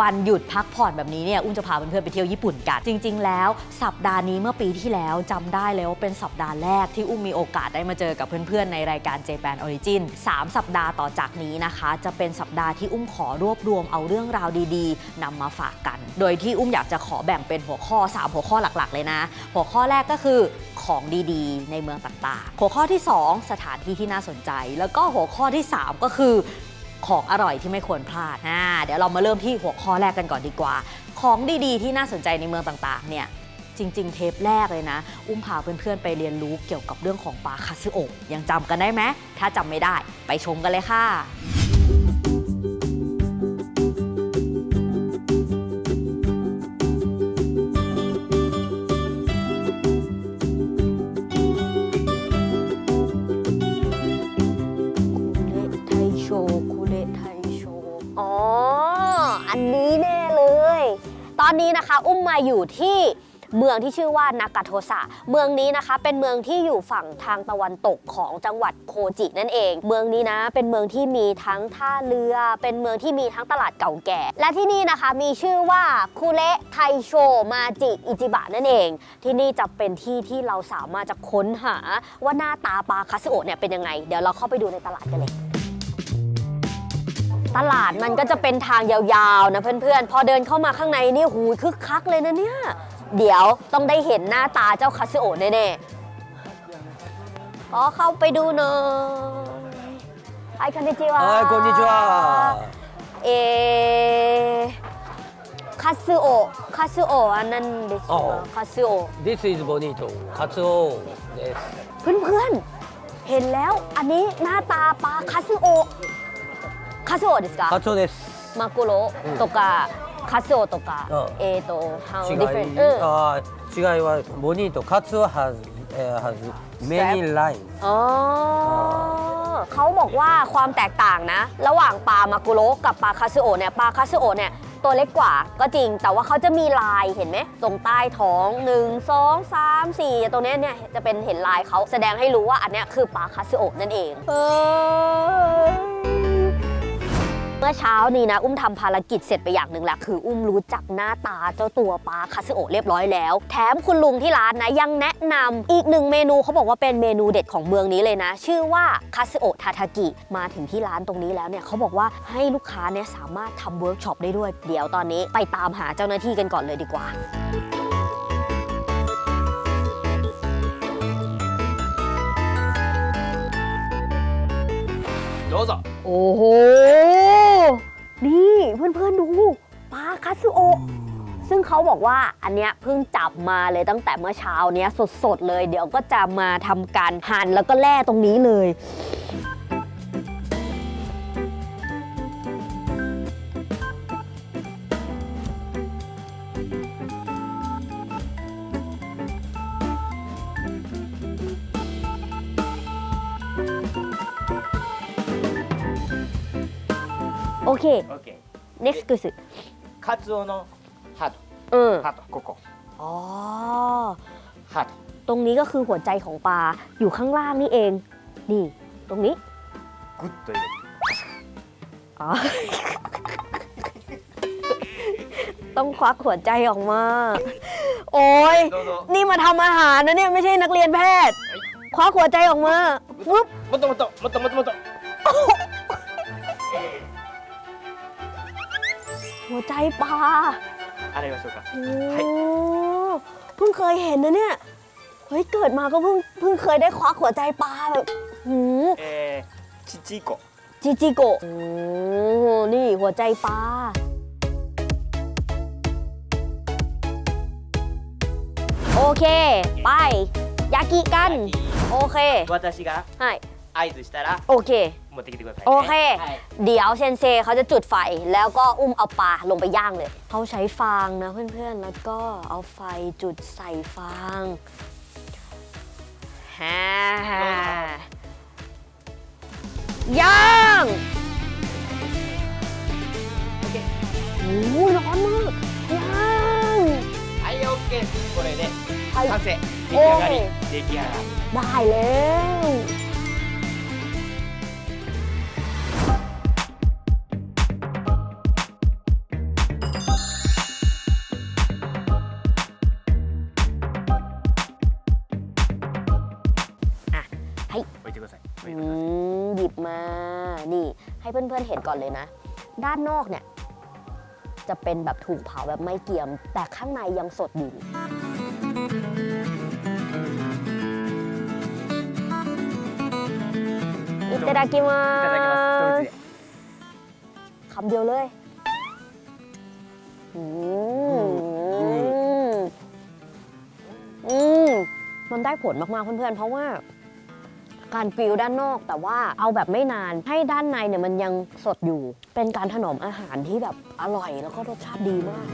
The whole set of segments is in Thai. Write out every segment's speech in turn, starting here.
วันหยุดพักผ่อนแบบนี้เนี่ยอุ้มจะพาเพื่อนๆไปเที่ยวญี่ปุ่นกัน จริง ๆ แล้วสัปดาห์นี้เมื่อปีที่แล้วจำได้เลยว่าเป็นสัปดาห์แรกที่อุ้มมีโอกาสได้มาเจอกับเพื่อนๆ ในรายการ Japan Origin 3 สัปดาห์ต่อจากนี้นะคะ จะเป็นสัปดาห์ที่อุ้มขอรวบรวมเอาเรื่องราวดีๆนำมาฝากกัน โดยที่อุ้มอยากจะขอแบ่งเป็นหัวข้อ 3 หัวข้อหลักๆ เลยนะ หัวข้อแรกก็คือของดีๆ ในเมืองต่างๆ หัวข้อที่ 2 สถานที่ที่น่าสนใจ แล้วก็หัวข้อที่ 3 ก็คือ ของอร่อยที่ไม่ควรพลาดอ่าเดี๋ยวเรามาเริ่มที่หัวข้อแรกกันก่อนดีกว่า ของดีๆ ที่น่าสนใจในเมืองต่างๆ เนี่ยจริง ๆ เทปแรกเลยนะ อุ้มพาเพื่อนๆ ไปเรียนรู้เกี่ยวกับเรื่องของปลาคาซิโอกยังจำกันได้ไหมถ้าจำไม่ได้ ไปชมกันเลยค่ะ อนนี้นะคะอุ้มมาอยู่ที่เมืองที่ชื่อว่านากาโทสะ เมืองนี้นะคะ เป็นเมืองที่อยู่ฝั่งทางตะวันตกของจังหวัดโคจินั่นเอง เมืองนี้นะ เป็นเมืองที่มีทั้งท่าเรือ เป็นเมืองที่มีทั้งตลาดเก่าแก่ และที่นี่นะคะมีชื่อว่าคุเระไทโชมาจิอิจิบะนั่นเอง ที่นี่จะเป็นที่ที่เราสามารถจะค้นหาว่าหน้าตาปลาคาซิโอเนี่ยเป็นยังไง เดี๋ยวเราเข้าไปดูในตลาดกันเลย ตลาดมันก็จะเป็นทางยาวๆนะเพื่อนๆ พอเดินเข้ามาข้างในนี่หูยคึกคักเลยนะเนี่ย เดี๋ยวต้องได้เห็นหน้าตาเจ้าคาซิโอะแน่ๆขอเข้าไปดูหน่อยไอคันนิจิวะ はい、こんにちは。 เอคาซิโอะคาซิโอะอันนั้นเดช อ๋อ คาซิโอะ This is bonito. カツオです。 เพื่อนๆ เห็นแล้วอันนี้หน้าตาปลาคาซิโอะ คาซิโอะですかカツオです。マグロとか、カツオとか、うんえっ、と、how 違い different うんあー違いはボニートカツオ has、えー has many lines อ๋อเขาบอกว่าความแตกต่างนะ ระหว่างปลามากุโระกับปลาคาซิโอะเนี่ย ปลาคาซิโอะเนี่ย ตัวเล็กกว่าก็จริง แต่ว่าเขาจะมีลายเห็นไหม ตรงใต้ท้อง 1 2 3 4 ตรงเนี้ยเนี่ยจะเป็นเห็นลายเขาแสดงให้รู้ว่าอันเนี้ยคือปลาคาซิโอะนั่นเองเอ้ย เมื่อเช้านี้นะ อุ้มทำภารกิจเสร็จไปอย่างหนึ่งแล้วคืออุ้มรู้จักหน้าตาเจ้าตัวปลาคาซิโอะเรียบร้อยแล้ว แถมคุณลุงที่ร้านนะยังแนะนำอีกหนึ่งเมนูเขาบอกว่าเป็นเมนูเด็ดของเมืองนี้เลยนะ ชื่อว่าคาซิโอะทาทากิมาถึงที่ร้านตรงนี้แล้วเนี่ยเขาบอกว่าให้ลูกค้าเนี่ยสามารถทำเวิร์กช็อปได้ด้วย เดี๋ยวตอนนี้ไปตามหาเจ้าหน้าที่กันก่อนเลยดีกว่า どうぞ โอ้โห นี่เพื่อนๆดูปลาคาซิโอะซึ่งเขาบอกว่าอันเนี้ยเพิ่งจับมาเลยตั้งแต่เมื่อเช้าเนี้ยสดๆเลย เดี๋ยวก็จะมาทำการหั่นแล้วก็แล่ตรงนี้เลย โอเค オッケー next คือสึ カツオのハー เออ トハートここ อ๋อ ハート ตรงนี้ก็คือหัวใจของปลา อยู่ข้างล่างนี่เอง นี่ ตรงนี้ グッと入れて อ๋อ ต้องควักหัวใจออกมา โอ้ย どうぞ นี่มาทำอาหารนะเนี่ยไม่ใช่นักเรียนแพทย์ ควักหัวใจออกมาปุ๊บ もっともっともっともっともっと หั วใจปลา 洗いましょうか โอ้เพิ่งเคยเห็นนะเนี่ย เฮ้ย เกิดมาก็เพิ่งเพิ่งเคยได้ควักหัวใจปลาแบบหืม えー、ちちこ จิจิโกะโอ้นี่หัวใจปลา โอเค ไป ยากิกัน โอเค 私が ใช่ 合図したら โอเค 持ってきてください、ね、โอเค はい เดี๋ยวเซนเซเขาจะจุดไฟ แล้วก็อุ้มเอาปลาลงไปย่างเลย เขาใช้ฟางนะเพื่อนๆ แล้วก็เอาไฟจุดใส่ฟางฮ่าย่างโอ้ยร้อนมากย่าง はい OK ですこれではい完成出来上がりおー出来上がり ได้แล้ว ให้ 置いてください置い อื てください มหยิบมา นี่ ให้เพื่อนๆเห็นก่อนเลยนะ ด้านนอกเนี่ย จะเป็นแบบถูกเผาแบบไม่เกรียม แต่ข้างในยังสดอยู่ いただきまいただきますすคำเดียวเลยอืมอืมมันได้ผลมาก ๆ เพื่อน ๆ เพราะว่า การกริลด้านนอก แต่ว่าเอาแบบไม่นานให้ด้านในเนี่ยมันยังสดอยู่ เป็นการถนอมอาหารที่แบบอร่อยแล้วก็รสชาติดีมาก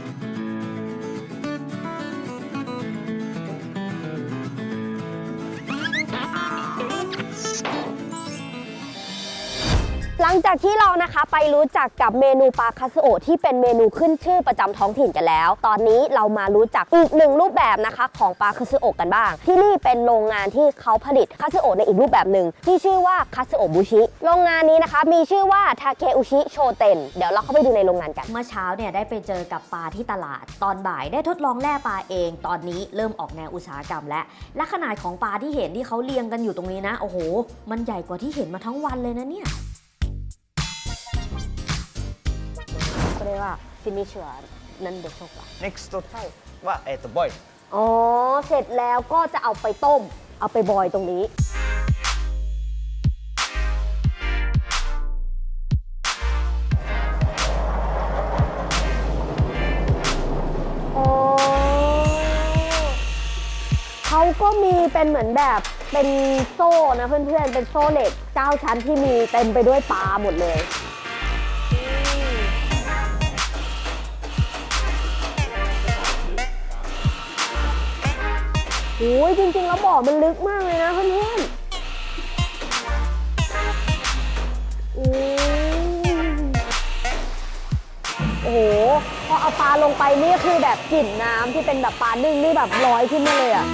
งจากที่เรานะคะไปรู้จักกับเมนูปลาคาสโอะที่เป็นเมนูขึ้นชื่อประจำท้องถิ่นกันแล้ว ตอนนี้เรามารู้จักอีกหนึ่งรูปแบบนะคะ ของปลาคาสโอะกันบ้าง ที่นี่เป็นโรงงานที่เขาผลิตคาสโอะในอีกรูปแบบหนึ่งที่ชื่อว่าคาสโอะบูชิโรงงานนี้นะคะ มีชื่อว่าทาเคอุชิโชเตนเดี๋ยวเราเข้าไปดูในโรงงานกัน เมื่อเช้าเนี่ยได้ไปเจอกับปลาที่ตลาด ตอนบ่ายได้ทดลองแล่ปลาเอง ตอนนี้เริ่มออกแนวอุตสาหกรรมแล้วและขนาดของปลาที่เห็นที่เขาเรียงกันอยู่ตรงนี้นะโอ้โห มันใหญ่กว่าที่เห็นมาทั้งวันเลยนะเนี่ย ก็เรียกว่าฟินิชเชอร์นั่นเดชกะ NEXT ใช่ は、えー、とボイル อ๋อ เสร็จแล้วก็จะเอาไปต้ม เอาไปบอยตรงนี้ อ๋อเขาก็มีเป็นเหมือนแบบเป็นโซ่นะเพื่อนๆ เป็นโซ่เหล็กเก้าชั้นที่มีเต็มไปด้วยปลาหมดเลย โอ้ยจริงๆแล้วบ่อมันลึกมากเลยนะเพื่อนๆโอ้โอ้โห พอเอาปลาลงไปนี่คือแบบกลิ่นน้ำที่เป็นแบบปลานึ่งนี่แบบลอยขึ้นมาเลยอะ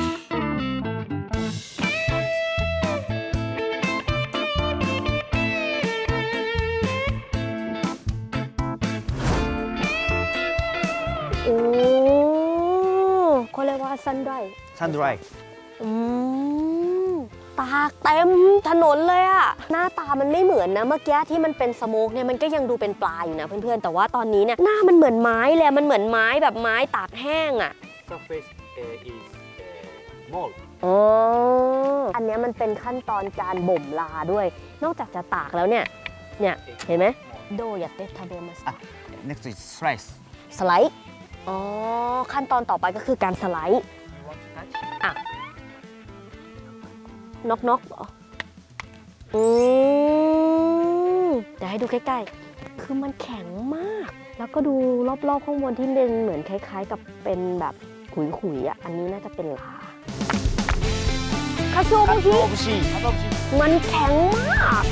ซันไรซันไรอืมตากเต็มถนนเลยอะหน้าตามันไม่เหมือนนะเมื่อกี้ที่มันเป็นสโมกเนี่ยมันก็ยังดูเป็นปลาอยู่นะเพื่อนๆ แต่ว่าตอนนี้เนี่ยหน้ามันเหมือนไม้เลยมันเหมือนไม้แบบไม้ตากแห้งอะ surface uh, is uh, mold อ๋อ อันนี้มันเป็นขั้นตอนการบ่มลาด้วย นอกจากจะตากแล้วเนี่ย เนี่ย เห็นไหมโดยาเตทาเดมัส next is slice สไลด์ อ๋อ ขั้นตอนต่อไปก็คือการสไลด์ อะนกนกหรออืมแต่ให้ดูใกล้ๆ คือมันแข็งมาก แล้วก็ดูรอบๆข้างบนที่เป็นเหมือนคล้าย ๆ กับเป็นแบบขุยๆอะ อันนี้น่าจะเป็นลาคาโซบุชิมันแข็งมาก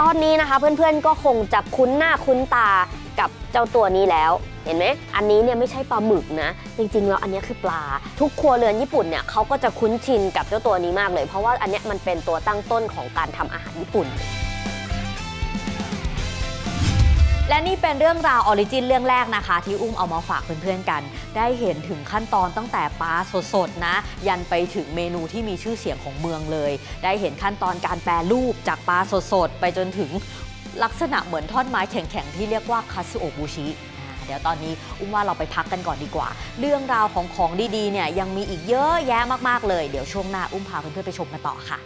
ตอนนี้นะคะเพื่อนๆก็คงจะคุ้นหน้าคุ้นตากับเจ้าตัวนี้แล้ว เห็นไหมอันนี้เนี่ยไม่ใช่ปลาหมึกนะ จริงๆแล้วอันนี้คือปลา ทุกครัวเรือนญี่ปุ่นเนี่ยเขาก็จะคุ้นชินกับเจ้าตัวนี้มากเลย เพราะว่าอันนี้มันเป็นตัวตั้งต้นของการทำอาหารญี่ปุ่นและนี่เป็นเรื่องราวออริจินเรื่องแรกนะคะ ที่อุ้มเอามาฝากเพื่อนๆกัน ได้เห็นถึงขั้นตอนตั้งแต่ปลาสดๆนะ ยันไปถึงเมนูที่มีชื่อเสียงของเมืองเลย ได้เห็นขั้นตอนการแปรรูปจากปลาสดๆ ไปจนถึงลักษณะเหมือนท่อนไม้แข็งๆ ที่เรียกว่าคาสึโอบูชิ เดี๋ยวตอนนี้อุ้มว่าเราไปพักกันก่อนดีกว่า เรื่องราวของของดีๆเนี่ยยังมีอีกเยอะแยะมากๆเลย เดี๋ยวช่วงหน้าอุ้มพาเพื่อนๆไปชมกันต่อค่ะ